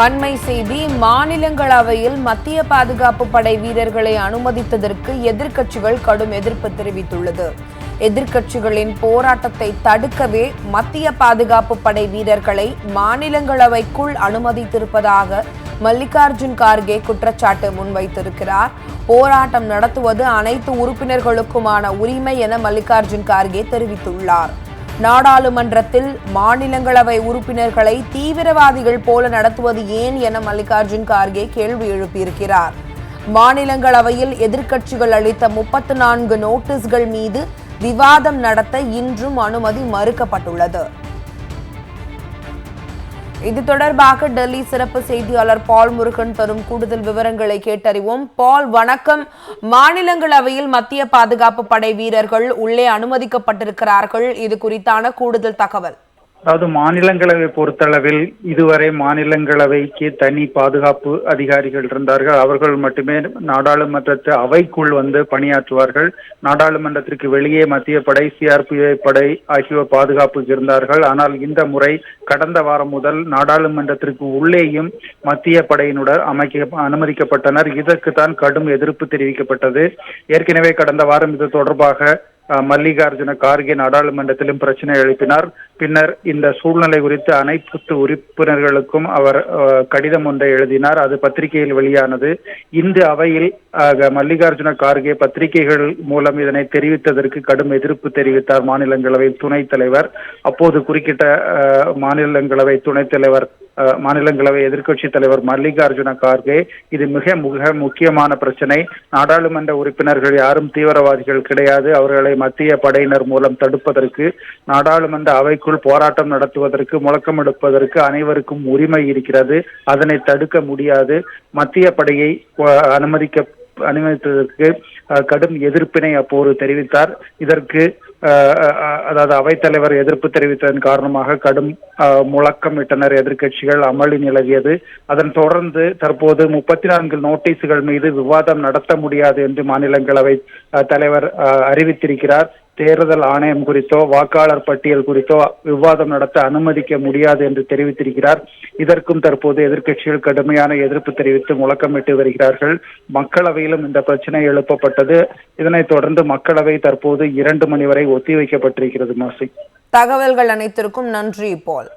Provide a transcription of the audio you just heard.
அண்மை செய்தி மாநிலங்களவையில் மத்திய பாதுகாப்பு படை வீரர்களை அனுமதித்ததற்கு எதிர்க்கட்சிகள் கடும் எதிர்ப்பு தெரிவித்துள்ளது. எதிர்க்கட்சிகளின் போராட்டத்தை தடுக்கவே மத்திய பாதுகாப்பு படை வீரர்களை மாநிலங்களவைக்குள் அனுமதித்திருப்பதாக மல்லிகார்ஜுன் கார்கே குற்றச்சாட்டு முன்வைத்திருக்கிறார். போராட்டம் நடத்துவது அனைத்து உறுப்பினர்களுக்குமான உரிமை என மல்லிகார்ஜுன் கார்கே தெரிவித்துள்ளார். நாடாளுமன்றத்தில் மாநிலங்களவை உறுப்பினர்களை தீவிரவாதிகள் போல நடத்துவது ஏன் என மல்லிகார்ஜுன் கார்கே கேள்வி எழுப்பியிருக்கிறார். மாநிலங்களவையில் எதிர்க்கட்சிகள் அளித்த முப்பத்து நான்கு நோட்டீஸ்கள் மீது விவாதம் நடத்த இன்றும் அனுமதி மறுக்கப்பட்டுள்ளது. இது தொடர்பாக டெல்லி சிறப்பு செய்தியாளர் பால் முருகன் தரும் கூடுதல் விவரங்களை கேட்டறிவோம். பால் வணக்கம். மாநிலங்களவையில் மத்திய பாதுகாப்பு படை வீரர்கள் உள்ளே அனுமதிக்கப்பட்டிருக்கிறார்கள். இது குறித்தான கூடுதல் தகவல். அதாவது மாநிலங்களவை பொறுத்தளவில் இதுவரை மாநிலங்களவைக்கு தனி பாதுகாப்பு அதிகாரிகள் இருந்தார்கள். அவர்கள் மட்டுமே நாடாளுமன்றத்து அவைக்குள் வந்து பணியாற்றுவார்கள். நாடாளுமன்றத்திற்கு வெளியே மத்திய படை சிஆர்பிஐ படை ஆகியோர் பாதுகாப்புக்கு இருந்தார்கள். ஆனால் இந்த முறை கடந்த வாரம் முதல் நாடாளுமன்றத்திற்கு உள்ளேயும் மத்திய படையினுடன் அமைக்க அனுமதிக்கப்பட்டனர். இதற்கு தான் கடும் எதிர்ப்பு தெரிவிக்கப்பட்டது. ஏற்கனவே கடந்த வாரம் இது தொடர்பாக மல்லிகார்ஜுன கார்கே நாடாளுமன்றத்திலும் பிரச்சனை எழுப்பினார். பின்னர் இந்த சூழ்நிலை குறித்து அனைத்து உறுப்பினர்களுக்கும் அவர் கடிதம் ஒன்றை எழுதினார். அது பத்திரிகையில் வெளியானது. இந்த அவையில் மல்லிகார்ஜுன கார்கே பத்திரிகைகள் மூலம் இதனை தெரிவித்ததற்கு கடும் எதிர்ப்பு தெரிவித்தார் மாநிலங்களவை துணைத் தலைவர். அப்போது குறுக்கிட்ட மாநிலங்களவை துணைத் தலைவர் மாநிலங்களவை எதிர்க்கட்சி தலைவர் மல்லிகார்ஜுன கார்கே. இது மிக மிக முக்கியமான பிரச்சனை. நாடாளுமன்ற உறுப்பினர்கள் யாரும் தீவிரவாதிகள் கிடையாது. அவர்களை மத்திய படையினர் மூலம் தடுப்பதற்கு நாடாளுமன்ற அவைக்குள் போராட்டம் நடத்துவதற்கு முழக்கம் எடுப்பதற்கு அனைவருக்கும் உரிமை இருக்கிறது. அதனை தடுக்க முடியாது. மத்திய படையை அனுமதிக்க அனுமதித்ததற்கு கடும் எதிர்ப்பினை அப்போது தெரிவித்தார். இதற்கு அஹ், அதாவது அவைத்தலைவர் எதிர்ப்பு தெரிவித்ததன் காரணமாக கடும் முழக்கம் முழக்கமிட்டனர் எதிர்க்கட்சிகள் அமளி நிலவியது. அதன் தொடர்ந்து தற்போது முப்பத்தி நான்கு நோட்டீஸுகள் மீது விவாதம் நடத்த முடியாது என்று மாநிலங்களவை அஹ், தலைவர் அஹ், அறிவித்திருக்கிறார். தேர்தல் ஆணையம் குறித்தோ வாக்காளர் பட்டியல் குறித்தோ விவாதம் நடத்த அனுமதிக்க முடியாது என்று தெரிவித்திருக்கிறார். இதற்கும் தற்போது எதிர்க்கட்சிகள் கடுமையான எதிர்ப்பு தெரிவித்து முழக்கமிட்டு வருகிறார்கள். மக்களவையிலும் இந்த பிரச்சனை எழுப்பப்பட்டது. இதனைத் தொடர்ந்து மக்களவை தற்போது இரண்டு மணி வரை ஒத்திவைக்கப்பட்டிருக்கிறது மாசி. தகவல்கள் அனைத்திற்கும் நன்றி போல்.